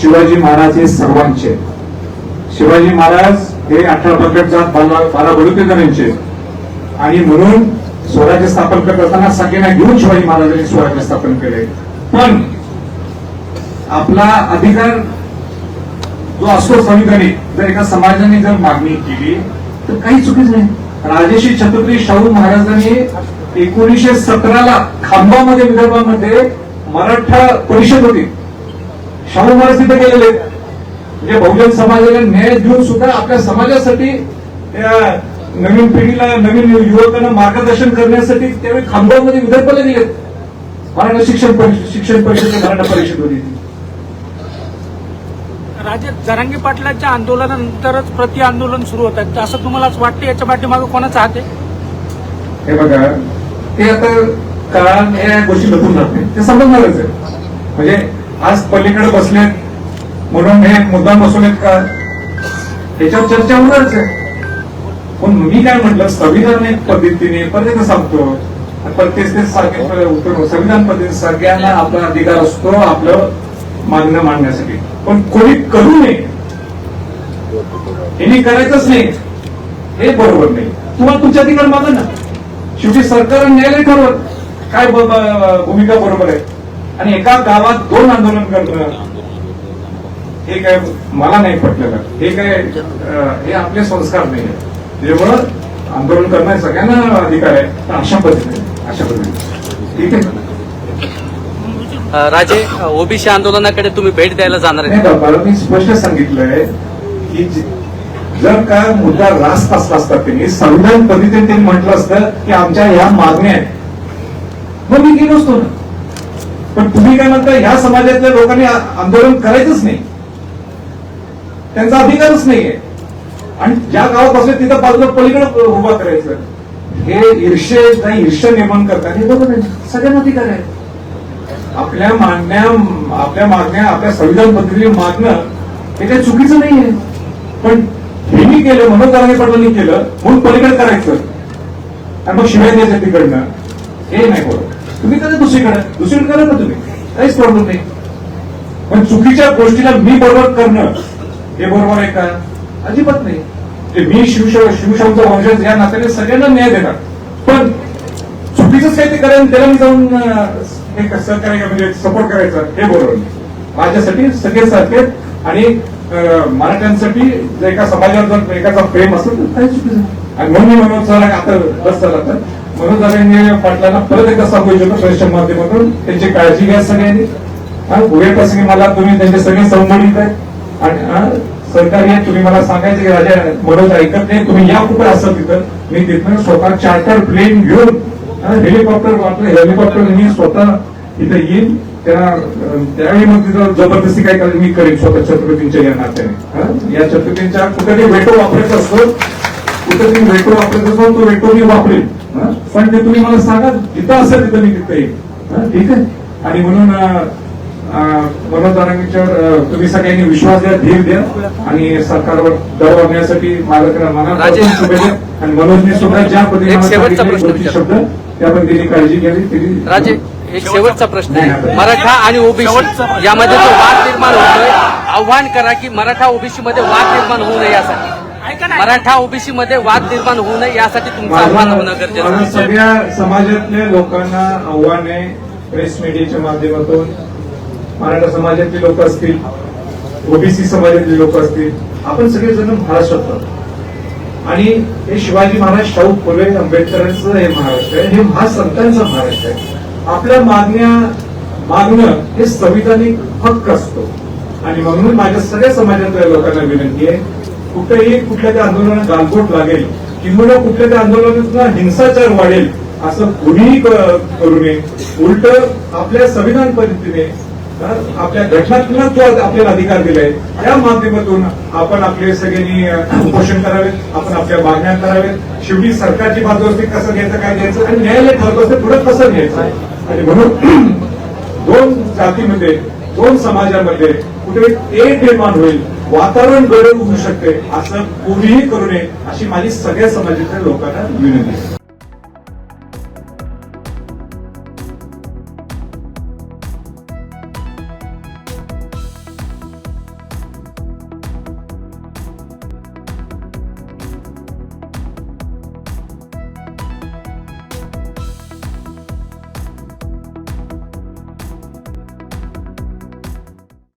शिवाजी महाराज हे सर्वांचे. शिवाजी महाराज हे अठरा प्रकट जात बारा बारा आणि म्हणून स्वराज्य स्थापन करत असताना सगळ्यांना घेऊन शिवाजी महाराजांनी स्वराज्य स्थापन केले. पण आपला अधिकार जो असतो संविधानिक जर एका समाजाने जर मागणी केली तर काही चुकीच नाही. राजेशी छत्रपती शाहू महाराजांनी एकोणीसशे सतराला खांबामध्ये विदर्भामध्ये मराठा परिषद होती. शाहू महाराज तिथे गेलेले. म्हणजे बहुजन समाजाला न्याय देऊन सुद्धा आपल्या समाजासाठी नवीन पिढीला नवीन युवकांना मार्गदर्शन करण्यासाठी त्यावेळी खांबामध्ये विदर्भाला गेलेत. मराठा शिक्षण परिषद शिक्षण परिषद मराठा परिषद होती. राजे जरांगी पाटलांच्या आंदोलनानंतरच प्रति आंदोलन सुरू होत. आहे असं तुम्हाला वाटतं? याच्या पाठीमागे कोणाचा हात आहे? हे बघा ते आता काळाने या गोष्टी लपून राहत ते समजणारच आहे. म्हणजे आज पलीकडे बसलेत. म्हणून हे मुद्दाम बसवलेत का त्याच्यावर चर्चा होणारच आहे. पण मी काय म्हटलं संविधानिक पद्धतीने परत सांगतो. प्रत्येक तेच सांगितलं उत्तर हो, संविधान पद्धतीने सगळ्यांना आपला अधिकार असतो आपलं मागणं मांडण्यासाठी. पण कोणी करू नये. यांनी करायचंच नाही. हे बरोबर नाही. तुम्हाला तुमचे अधिकार मागा ना शेवटी सरकार न्यायालय ठरवत. काय भूमिका बरोबर आहे. आणि एका गावात दोन आंदोलन करणं हे काय मला नाही पटलेलं. हे काय हे आपले संस्कार नाही त्यामुळं आंदोलन करणं सगळ्यांना अधिकार आहे. पण अशा पद्धतीने अशा पद्धतीने. ठीक आहे? राजे ओबीसी आंदोलनाकडे तुम्ही भेट द्यायला जाणार आहे बाबा मी स्पष्ट सांगितलंय की जर का मुद्दा रास्त असला असता त्यांनी संविधान पद्धतीने त्यांनी म्हटलं असतं की आमच्या ह्या मागण्या आहेत. मग मी गेलो असतो ना. पण तुम्ही काय म्हणता ह्या समाजातल्या लोकांनी आंदोलन करायचंच नाही. त्यांचा अधिकारच नाहीये. आणि ज्या गावात बसले तिथं बाजूला पलीकडे उभा करायचं हे ईर्षे काही ईर्ष्या निर्माण करतात. हे बरोबर सगळ्यांना अधिकार आहे. आपल्या मागण्या आपल्या मागण्या आपल्या संविधान पद्धतीने मागणं हे काही चुकीचं नाहीये. पण हे मी केलं म्हणून जरांगे पाटलांनी केलं म्हणून पलीकडे करायचं. आणि मग शिवाय द्यायचं तिकडनं हे नाही बरोबर. तुम्ही करा दुसरीकडे. दुसरीकडे करा ना तुम्ही. काहीच प्रॉब्लेम नाही. पण चुकीच्या गोष्टीला मी बरोबर करणं हे बरोबर आहे का? अजिबात नाही. ते मी शिवशव शिवशाहूचा वंशज या नात्याने सगळ्यांना न्याय देणार. पण चुकीचंच काही ते करेन त्याला मी जाऊन हे कसं म्हणजे सपोर्ट करायचं हे बरोबर माझ्यासाठी सगळे सारखे आणि मराठ्यांसाठी जर एका समाजावर जर एकाचा प्रेम असेल तर काही चुकीचं नाही. आणि म्हणून मी म्हणून चला आता बस झाला तर म्हणून पाटलांना परत एकदा सांगू इच्छितो प्रेसच्या माध्यमातून त्यांची काळजी घ्या सगळ्यांनी. हा, पुढे प्रसंगी मला तुम्ही त्यांचे सगळे संबंधित आहेत. आणि सरकारी तुम्ही मला सांगायचं की राजा मनोज ऐकत नाही तुम्ही या कुठे असाल तिथं? मी तिथनं स्वतः चार्टर प्लेन घेऊन हेलिकॉप्टर आपलं हेलिकॉप्टर मी स्वतः इथं येईन. त्या त्यावेळी मग तिथं जबरदस्ती काय करायची मी करेन स्वतः छत्रपतींच्या या नात्याने. या छत्रपतींच्या कुठे वेटो वापरायचा असतो. कुठे तुम्ही वेटो वापरत असतो तो वेटो मी वापरेन. पण ते तुम्ही मला सांगा जिथं असेल तिथं मी तिथं येईन. हा, ठीक आहे? आणि म्हणून मनोज दारांगीच्यावर तुम्ही सगळ्यांनी विश्वास द्या धीर द्या आणि सरकारवर दबाव आणण्यासाठी माझ्याकडे राजे- मनात शुभेच्छा. आणि मनोजने सुद्धा ज्या पद्धतीने. शब्द त्या पद्धतीने काळजी घ्यावी राजे एक शेवटचा प्रश्न आहे. मराठा आणि ओबीसी यामध्ये जो वाद निर्माण होतोय आव्हान करा की मराठा ओबीसी मध्ये वाद निर्माण होऊ नये यासाठी. मराठा ओबीसी मध्ये वाद निर्माण होऊ नये यासाठी तुमचं आव्हान होणं गरजेचं सगळ्या समाजातल्या लोकांना आव्हान आहे प्रेस मीडियाच्या माध्यमातून मराठा समाजातली लोक असतील ओबीसी समाजातली लोक असतील आपण सगळेजण महाराष्ट्रात आणि हे शिवाजी महाराज शाहू फुले आंबेडकरांचं हे महाराष्ट्र आहे हे महासंतांचं महाराष्ट्र आहे. आपल्या मागण्या मागणं हे संविधानिक हक्क असतो. आणि म्हणून माझ्या सगळ्या समाजातल्या लोकांना विनंती आहे कुठेही कुठल्या त्या आंदोलनात गालबोट लागेल किंवा कुठल्या त्या आंदोलनात हिंसाचार वाढेल असं कुणीही करू नये. उलट आपल्या संविधान पद्धतीने आपल्या घटनात्मक जो आपल्याला अधिकार दिलाय त्या माध्यमातून आपण आपले सगळ्यांनी उपोषण करावेत आपण आपल्या मागण्या करावेत. शेवटी सरकारची बाजू असते कसं घ्यायचं काय घ्यायचं आणि न्यायालय ठरत असते पुढे कसं घ्यायचं? आणि म्हणून दोन जातीमध्ये दोन समाजामध्ये कुठे एक निर्माण होईल. वातावरण गरज होऊ शकते असं कोणीही करू नये अशी माझी सगळ्या समाजातल्या लोकांना विनंती आहे.